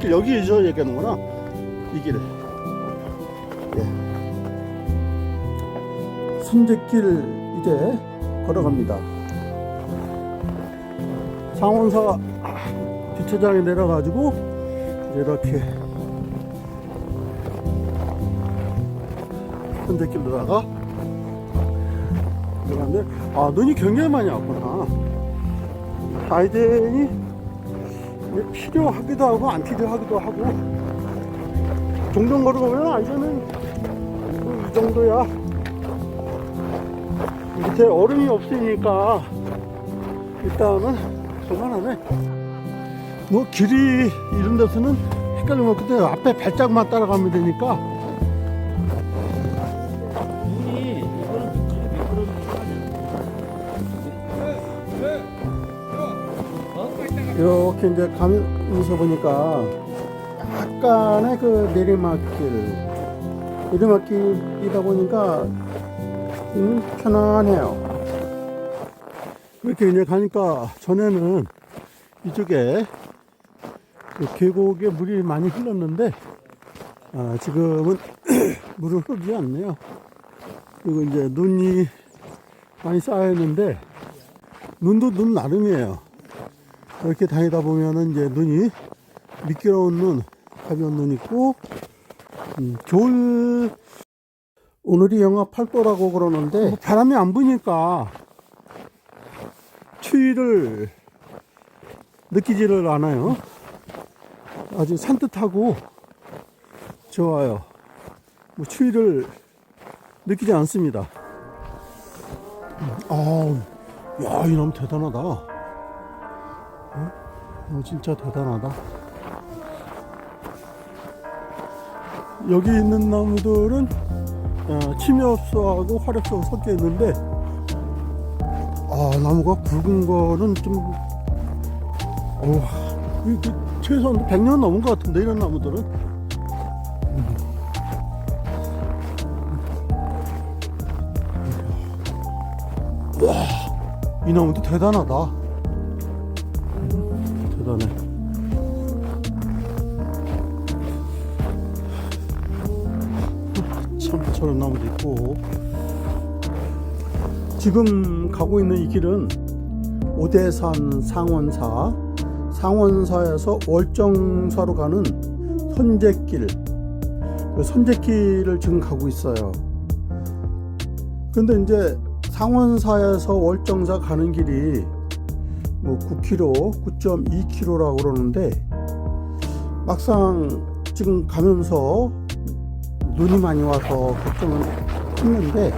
손대길 여기서 얘기하는구나. 이 길을. 예. 손대길 이제 걸어갑니다. 상원사 주차장에 내려가지고 이렇게 손대길로다가 들어갔는데 아 눈이 굉장히 많이 왔구나. 아이젠이 이게 필요하기도 하고 안 필요하기도 하고 종종 걸어보면 아이젠은 뭐이 정도야. 밑에 얼음이 없으니까 일단은 그만하네. 뭐 길이 이런 데서는 헷갈리면 그때 앞에 발짝만 따라가면 되니까 이렇게 이제 가면서 보니까 약간의 그 내리막길 내리막길이다 보니까 음, 편안해요. 이렇게 이제 가니까 전에는 이쪽에 그 계곡에 물이 많이 흘렀는데 아, 지금은 물은 흐르지 않네요. 그리고 이제 눈이 많이 쌓였는데 눈도 눈 나름이에요. 이렇게 다니다 보면은 이제 눈이 미끄러운 눈, 가벼운 눈 있고, 음, 겨울, 오늘이 영하 8도라고 그러는데, 뭐 바람이 안 부니까, 추위를 느끼지를 않아요. 아주 산뜻하고, 좋아요. 뭐 추위를 느끼지 않습니다. 음, 아우, 야, 이 나무 대단하다. 어, 진짜 대단하다. 여기 있는 나무들은 어, 침엽수하고 화력수가 섞여 있는데 아 나무가 굵은 거는 좀 어, 이- 이 최소한 100년 넘은 것 같은데 이런 나무들은 음. 와, 이 나무도 대단하다. 대단해. 참 저런 나무도 있고 지금 가고 있는 이 길은 오대산 상원사 상원사에서 월정사로 가는 선제길 그 선제길을 지금 가고 있어요. 근데 이제 상원사에서 월정사 가는 길이 뭐 9km, 9.2km라고 그러는데 막상 지금 가면서 눈이 많이 와서 걱정을 했는데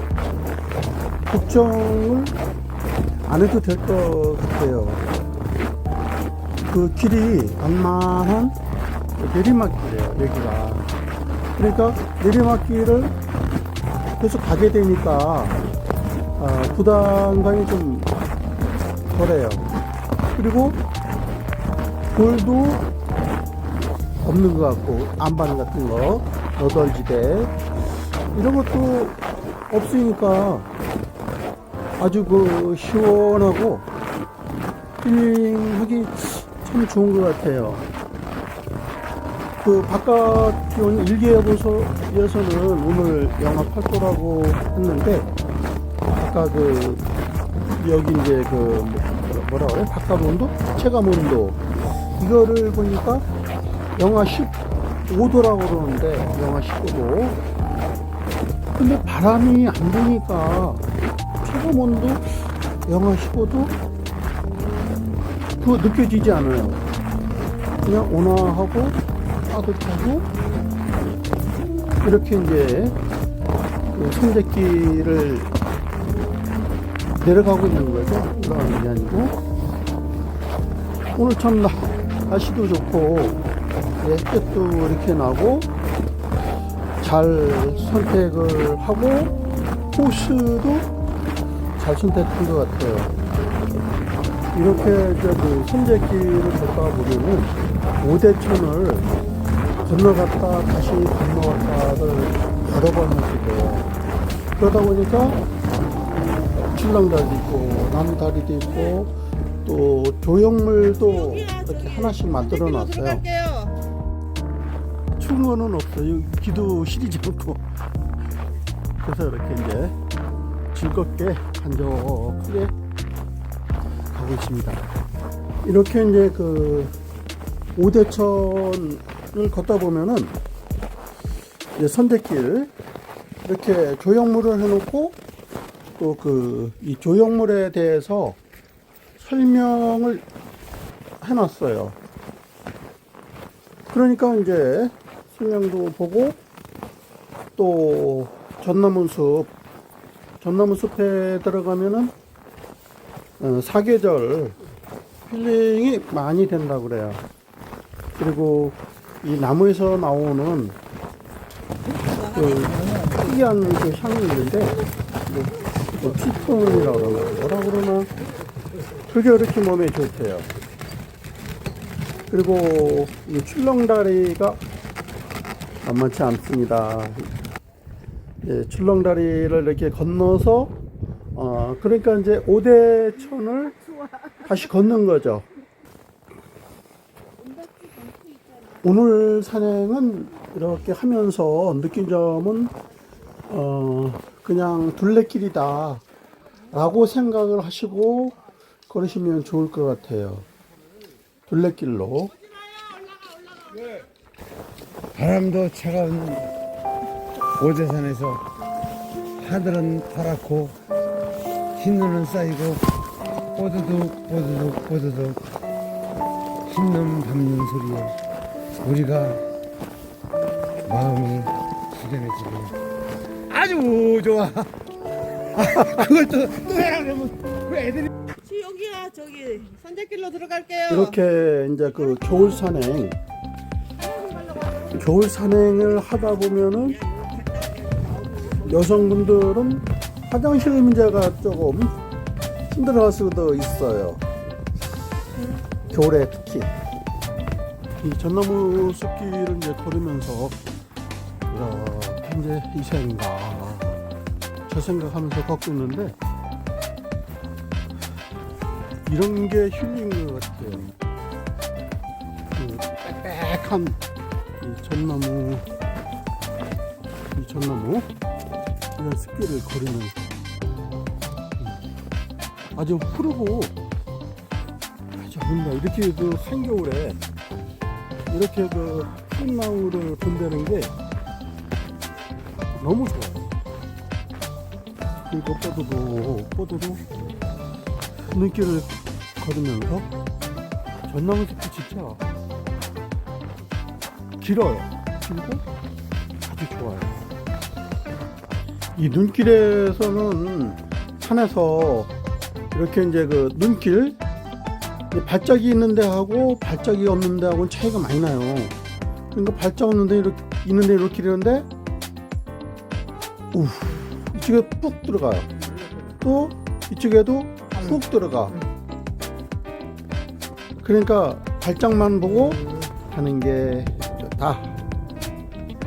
걱정을 안 해도 될 것 같아요. 그 길이 완만한 내리막길이에요, 여기가. 그러니까 내리막길을 계속 가게 되니까 아, 부담감이 좀 덜해요. 그리고 돌도 없는 것 같고 안반 같은 거 너덜지대 이런 것도 없으니까 아주 그 시원하고 힐링하기 참 좋은 것 같아요. 그 바깥 기온 일기예보서에서는 오늘 영하 8도라고 했는데 아까 그 여기 이제 그 뭐라 그래? 바깥 온도? 체감 온도. 이거를 보니까 영하 15도라고 그러는데 영하 15도. 근데 바람이 안 부니까 체감 온도 영하 15도 그거 느껴지지 않아요. 그냥 온화하고 따뜻하고 이렇게 이제 그 선제길을 내려가고 있는 거죠. 올라가는 게 아니고. 오늘 참 나- 날씨도 좋고, 예, 햇볕도 이렇게 나고, 잘 선택을 하고, 코스도 잘 선택한 것 같아요. 이렇게 이제 그 선제길을 걷다 보면은 오대천을 건너갔다 다시 건너갔다를 여러 번 돼요. 그러다 보니까 출렁다리도 있고 나무다리도 있고 또 조형물도 이렇게 하나씩 만들어 놨어요. 거는 없어요. 기도 시리지 않고. 그래서 이렇게 이제 즐겁게 한적하게 가고 있습니다. 이렇게 이제 그 오대천을 걷다 보면은 선대길 이렇게 조형물을 해놓고 또 그 이 조형물에 대해서 설명을 해놨어요. 그러니까 이제 설명도 보고 또 전나무 숲, 전나무 숲에 들어가면은 어, 사계절 힐링이 많이 된다 그래요. 그리고 이 나무에서 나오는 그 특이한 그 향이 있는데 뭐, 뭐 피톤이라고 그러나 뭐라 그러나 그게 이렇게 몸에 좋대요. 그리고 이 출렁다리가 만만치 않습니다. 예, 출렁다리를 이렇게 건너서 어 그러니까 이제 오대천을 다시 걷는 거죠. 오늘 산행은 이렇게 하면서 느낀 점은 어 그냥 둘레길이다 라고 생각을 하시고 걸으시면 좋을 것 같아요. 둘레길로 바람도 차가운 오대산에서 하늘은 파랗고 흰눈은 쌓이고 뽀드득 뽀드득 뽀드득 흰눈 밟는 소리에 우리가 마음이 후련해지고 아주 좋아. 그걸 또, 또 해라 그러면 그 애들이. 지 여기야 저기. 선제길로 들어갈게요. 이렇게 이제 그 겨울 산행. 겨울 산행을 하다 보면은 여성분들은 화장실 문제가 조금 힘들어할 수도 있어요. 겨울에 특히. 이 전나무 숲길을 이제 걸으면서 이렇게 이제 이 생각 저 생각하면서 걷고 있는데 이런 게 힐링인 것 같아요. 그 빽빽한 이 전나무, 이 전나무 이런 숲길을 걸으면서 음, 아주 푸르고 아주 뭔가 이렇게 그 한겨울에 이렇게 그 흰나무를 본다는 게 너무 좋아요. 그리고 뽀드도 뽀드도 눈길을 걸으면서 전나무 숲이 진짜 길어요. 그리고 아주 좋아요. 이 눈길에서는 산에서 이렇게 이제 그 눈길 이 발짝이 있는 데하고 발짝이 없는 데하고는 차이가 많이 나요. 그러니까 발짝 없는 데 이렇게 있는 데 이렇게 이러는데 우 이쪽에 뚝 들어가요. 또 이쪽에도 훅 들어가. 그러니까 발짝만 보고 하는 게 좋다.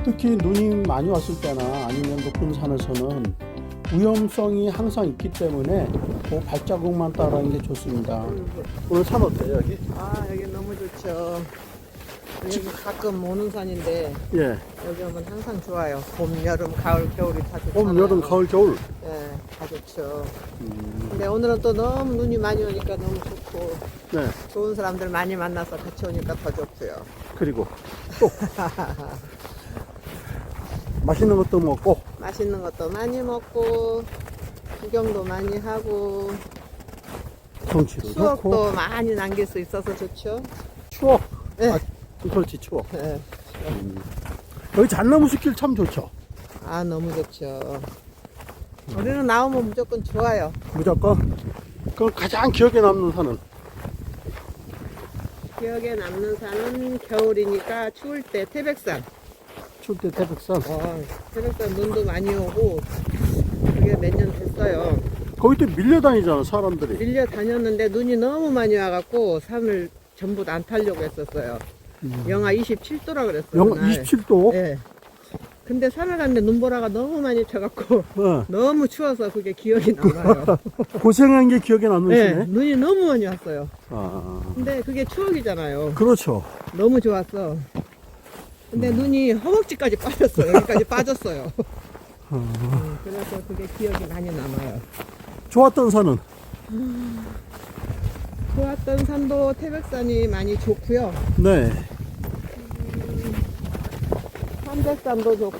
특히 눈이 많이 왔을 때나 아니면 높은 산에서는 위험성이 항상 있기 때문에 그 발자국만 따라하는 게 좋습니다. 오늘 산 어때요 여기? 아 여기 너무 좋죠. 여기 가끔 오는 산인데 예. 여기 오면 항상 좋아요. 봄, 여름, 가을, 겨울이 다 좋잖아요. 봄, 여름, 가을, 겨울. 예, 다 좋죠. 음, 근데 오늘은 또 너무 눈이 많이 오니까 너무 좋고 네. 좋은 사람들 많이 만나서 같이 오니까 더 좋고요. 그리고 또 맛있는 것도 먹고 맛있는 것도 많이 먹고 구경도 많이 하고 정치도 추억도 좋고 많이 남길 수 있어서 좋죠. 추억. 네. 아, 그렇지 추억. 예. 음. 여기 잣나무 숲길 참 좋죠. 아 너무 좋죠. 우리는 나오면 무조건 좋아요. 무조건. 그 가장 기억에 남는 산은 기억에 남는 산은 겨울이니까 추울 때 태백산. 추울 때 태백산. 어, 태백산 눈도 많이 오고 그게 몇 년 됐어요. 거기 또 밀려 다니잖아 사람들이. 밀려 다녔는데 눈이 너무 많이 와갖고 산을 전부 다 안 타려고 했었어요. 영하 27도라 그랬어요. 영 그날. 27도. 예. 근데 산을 갔는데 눈보라가 너무 많이 쳐갖고 네. 너무 추워서 그게 기억이 남아요. 고생한 게 기억에 네, 남으시네. 눈이 너무 많이 왔어요. 아, 근데 그게 추억이잖아요. 그렇죠. 너무 좋았어. 근데 눈이 허벅지까지 빠졌어요. 여기까지 빠졌어요. 음, 그래서 그게 기억이 많이 남아요. 좋았던 산은 좋았던 산도 태백산이 많이 좋고요. 네. 삼백산도 좋고,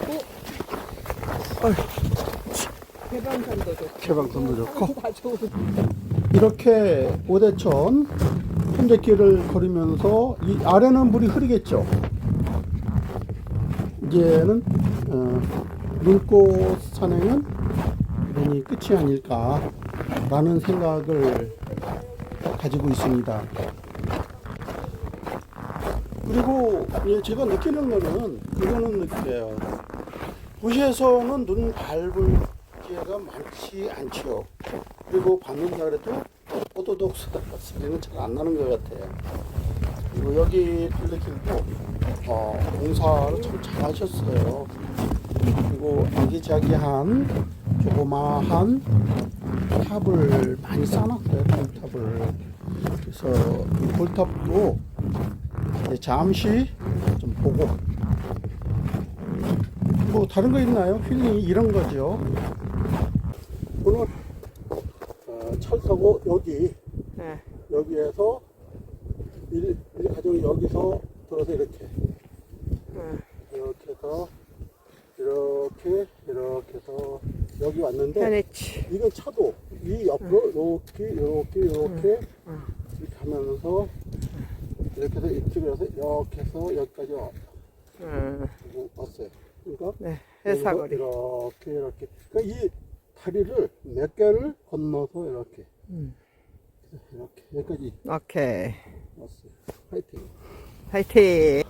개방산도 좋고. 개방선도 좋고 다 좋고. 이렇게 오대천 현대길을 걸으면서 이 아래는 물이 흐르겠죠. 이제는 어, 눈꽃 산행은 눈이 끝이 아닐까라는 생각을 가지고 있습니다. 그리고 예, 제가 느끼는 거는 이거는 느껴요. 도시에서는 눈 밟을 기회가 많지 않죠. 그리고 받는다 그래도 오도독스다 소리는 잘 안 나는 것 같아요. 그리고 여기 빌리길도 어, 공사를 참 잘하셨어요. 그리고 아기자기한 조그마한 탑을 많이 쌓아놨어요. 볼탑을. 그래서 이 볼탑도 잠시 좀 보고 뭐 다른 거 있나요? 힐링이 이런 거죠. 오늘 어, 철 타고 여기 네. 여기에서 일, 일 가족이 여기서 들어서 이렇게 네. 이렇게 해서 이렇게 이렇게 해서 여기 왔는데 편했지. 이건 차도 이 옆으로 이렇게 이렇게 이렇게 응. 이렇게 하면서 이렇게 해서 이쪽에 서 이렇게 해서 여기까지 와- 음, 왔어요. 그러니까 네. 해사거리. 이렇게 이렇게 그러니까 이 다리를 몇 개를 건너서 이렇게 음. 이렇게 여기까지 오케이. 왔어요. 파이팅. 파이팅.